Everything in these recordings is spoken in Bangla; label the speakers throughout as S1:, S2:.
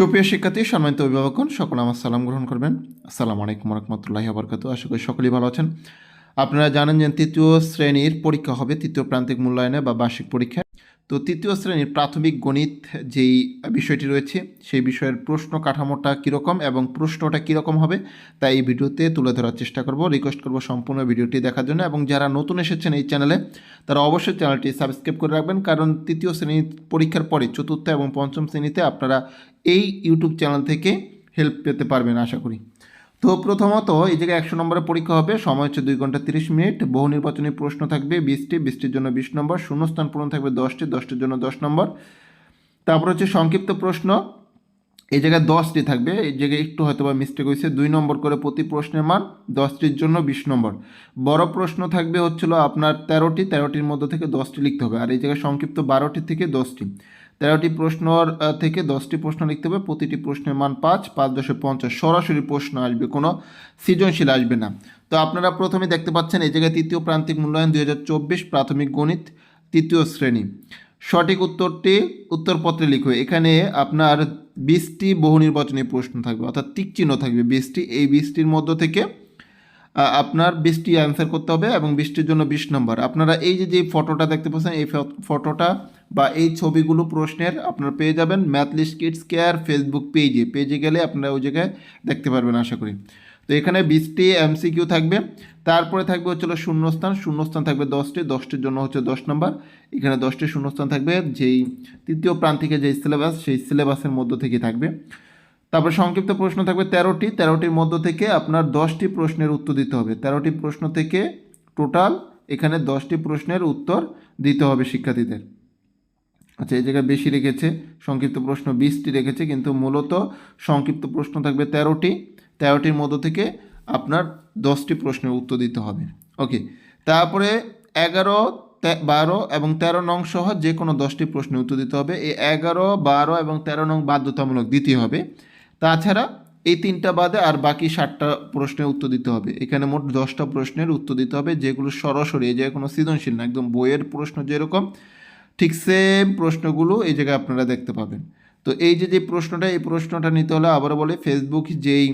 S1: সুপ্রিয় শিক্ষার্থী, সম্মানিত অভিভাবকগণ, সকল আমার সালাম গ্রহণ করবেন। আসসালামু আলাইকুম রহমতুল্লাহি আবরকাত আশা করি সকলেই ভালো আছেন। আপনারা জানেন যে তৃতীয় শ্রেণির পরীক্ষা হবে, তৃতীয় প্রান্তিক মূল্যায়নে বা বার্ষিক পরীক্ষা তো তৃতীয় শ্রেণির প্রাথমিক গণিত যেই বিষয়টি রয়েছে, সেই বিষয়ের প্রশ্ন কাঠামোটা কীরকম এবং প্রশ্নটা কীরকম হবে তাই এই ভিডিওতে তুলে ধরার চেষ্টা করব। রিকোয়েস্ট করব সম্পূর্ণ ভিডিওটি দেখার জন্য এবং যারা নতুন এসেছেন এই চ্যানেলে, তারা অবশ্যই চ্যানেলটি সাবস্ক্রাইব করে রাখবেন। কারণ তৃতীয় শ্রেণির পরীক্ষার পরে চতুর্থ এবং পঞ্চম শ্রেণীতে আপনারা এই ইউটিউব চ্যানেল থেকে হেল্প পেতে পারবেন, আশা করি। তো প্রথমত এই জায়গায় একশো নম্বরের পরীক্ষা হবে। সময় হচ্ছে দুই ঘণ্টা তিরিশ মিনিট। বহু নির্বাচনী প্রশ্ন থাকবে বিশটি, বিশটির জন্য বিশ নম্বর। শূন্যস্থান পূরণ থাকবে দশটি, দশটির জন্য দশ নম্বর। তারপর হচ্ছে সংক্ষিপ্ত প্রশ্ন। এই জায়গায় দশটি থাকবে। এই জায়গায় একটু হয়তো বা মিস্টেক হয়েছে। দুই নম্বর করে প্রতি প্রশ্নের মান দশটির জন্য বিশ নম্বর। বড় প্রশ্ন থাকবে হচ্ছিল আপনার তেরোটি। তেরোটির মধ্যে থেকে দশটি লিখতে হবে। আর এই জায়গায় সংক্ষিপ্ত বারোটি থেকে দশটি। তেরোটি প্রশ্নর থেকে দশটি প্রশ্ন লিখতে হবে, প্রতিটি প্রশ্নের মান পাঁচ পাঁচ দশে পঞ্চাশ। সরাসরি প্রশ্ন আসবে, কোনো সৃজনশীল আসবে না। তো আপনারা প্রথমে দেখতে পাচ্ছেন এই জায়গায় তৃতীয় প্রান্তিক মূল্যায়ন দু হাজার চব্বিশ, প্রাথমিক গণিত, তৃতীয় শ্রেণি। সঠিক উত্তরটি উত্তরপত্রে লিখবে এখানে আপনার বিশটি বহু নির্বাচনী প্রশ্ন থাকবে, অর্থাৎ টিক চিহ্ন থাকবে বিশটি। এই বিশটির মধ্য থেকে আপনার বিশটি অ্যান্সার করতে হবে এবং বিশটির জন্য বিশ নম্বর আপনারা এই যে যে ফটোটা দেখতে পাচ্ছেন, এই ফটোটা বা এই ছবিগুলো প্রশ্নের আপনারা পেয়ে যাবেন ম্যাথলিস্ট কিডস কেয়ার ফেসবুক পেজে পেজে গেলে আপনারা ওই জায়গায় দেখতে পারবেন, আশা করি। তো এখানে বিশটি এমসিকিউ থাকবে। তারপরে থাকবে হচ্ছিল শূন্যস্থান। শূন্যস্থান থাকবে দশটি। দশটির জন্য হচ্ছে দশ নম্বর এখানে দশটি শূন্যস্থান থাকবে। যেই তৃতীয় প্রান্তিকে যে সিলেবাস সেই সিলেবাসের মধ্য থেকে থাকবে। তারপর সংক্ষিপ্ত প্রশ্ন থাকবে তেরোটি। তেরোটির মধ্য থেকে আপনার দশটি প্রশ্নের উত্তর দিতে হবে। তেরোটি প্রশ্ন থেকে টোটাল এখানে দশটি প্রশ্নের উত্তর দিতে হবে শিক্ষার্থীদের। আচ্ছা এই জায়গায় বেশি রেখেছে, সংক্ষিপ্ত প্রশ্ন বিশটি রেখেছে, কিন্তু মূলত সংক্ষিপ্ত প্রশ্ন থাকবে তেরোটি। তেরোটির মধ্য থেকে আপনার দশটি প্রশ্নের উত্তর দিতে হবে। ওকে, তারপরে এগারো বারো এবং তেরো নং সহ যে কোনো দশটি প্রশ্নের উত্তর দিতে হবে। এই এগারো, বারো এবং তেরো নং বাধ্যতামূলক দিতে হবে। তাছাড়া এই তিনটা বাদে আর বাকি ষাটটা প্রশ্নের উত্তর দিতে হবে। এখানে মোট দশটা প্রশ্নের উত্তর দিতে হবে, যেগুলো সরাসরি এই জায়গায় কোনো সৃজনশীল না, একদম বইয়ের প্রশ্ন যেরকম, ঠিক সেম প্রশ্নগুলো এই জায়গায় আপনারা দেখতে পাবেন। তো এই যে যে প্রশ্নটা, এই প্রশ্নটা নিতে হলে আবার বলে ফেসবুক যেই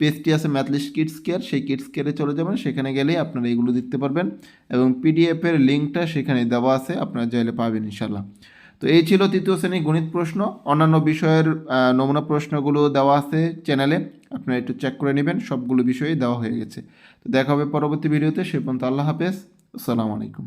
S1: পেজটি আছে ম্যাথলিস্ট কিডস কেয়ার সেই কিডস কেয়ারে চলে যাবেন, সেখানে গেলেই আপনারা এগুলো দেখতে পারবেন এবং পিডিএফের লিঙ্কটা সেখানে দেওয়া আছে, আপনারা চাইলে পাবেন ইনশাল্লাহ তো এই ছিল তৃতীয় শ্রেণির গণিত প্রশ্ন। অন্যান্য বিষয়ের নমুনা প্রশ্নগুলো দেওয়া আছে চ্যানেলে। আপনারা একটু চেক করে নেবেন, সবগুলো বিষয়েই দেওয়া হয়ে গেছে। তো দেখা হবে পরবর্তী ভিডিওতে। সে পর্যন্ত আল্লাহ হাফেজ। আসসালামু আলাইকুম।